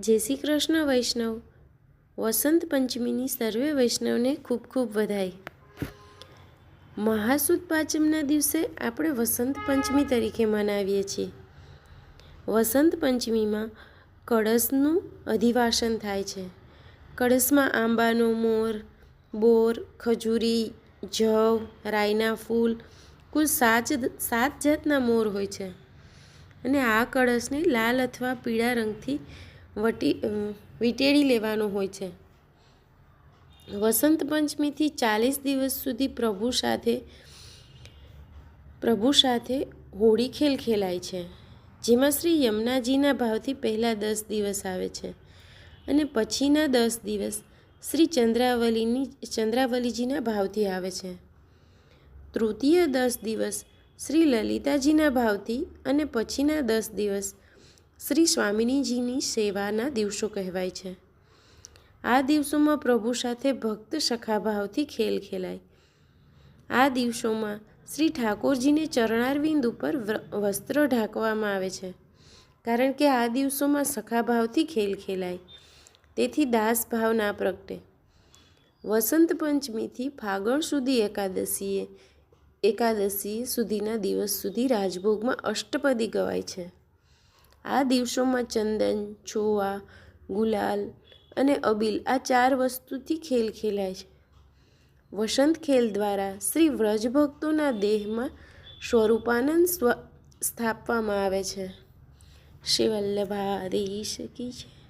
જય શ્રી કૃષ્ણ વૈષ્ણવ. વસંત પંચમીની સર્વે વૈષ્ણવને ખૂબ ખૂબ વધાઈ મહાસુદ પાંચમના દિવસે આપણે વસંત પંચમી તરીકે મનાવીએ છીએ. વસંત પંચમીમાં કળશનું અધિવાસન થાય છે. કળશમાં આંબાનો મોર, બોર, ખજૂરી, જવ, રાઈના ફૂલ, કુલ સાત સાત જાતના મોર હોય છે. અને આ કળશને લાલ અથવા પીળા રંગથી વટી વીંટેળી લેવાનો હોય છે. વસંત પંચમીથી ચાલીસ દિવસ સુધી પ્રભુ સાથે પ્રભુ સાથે હોળી ખેલ ખેલાય છે, જેમાં શ્રી યમુનાજીના ભાવથી પહેલાં દસ દિવસ આવે છે અને પછીના દસ દિવસ શ્રી ચંદ્રાવલીની, ચંદ્રાવલીજીના ભાવથી આવે છે. તૃતીય દસ દિવસ શ્રી લલિતાજીના ભાવથી અને પછીના દસ દિવસ શ્રી સ્વામિનીજીની સેવાના દિવસો કહેવાય છે. આ દિવસોમાં પ્રભુ સાથે ભક્ત સખાભાવથી ખેલ ખેલાય. આ દિવસોમાં શ્રી ઠાકોરજીને ચરણારવિંદ ઉપર વસ્ત્ર ઢાંકવામાં આવે છે. કારણ કે આ દિવસોમાં સખાભાવથી ખેલ ખેલાય. તેથી દાસ ભાવ ના પ્રગટે. વસંત પંચમીથી ફાગણ સુધી એકાદશીએ એકાદશી સુધીના દિવસ સુધી રાજભોગમાં અષ્ટપદી ગવાય છે. આ દિવસોમાં ચંદન છોવા ગુલાલ અને અબીલ આ ચાર વસ્તુથી ખેલ ખેલાય છે. વસંત ખેલ દ્વારા શ્રી વ્રજભક્તોના દેહમાં સ્વરૂપાનંદ સ્વ, સ્થાપવામાં આવે છે. શિવલ્લભાધીશ કી છે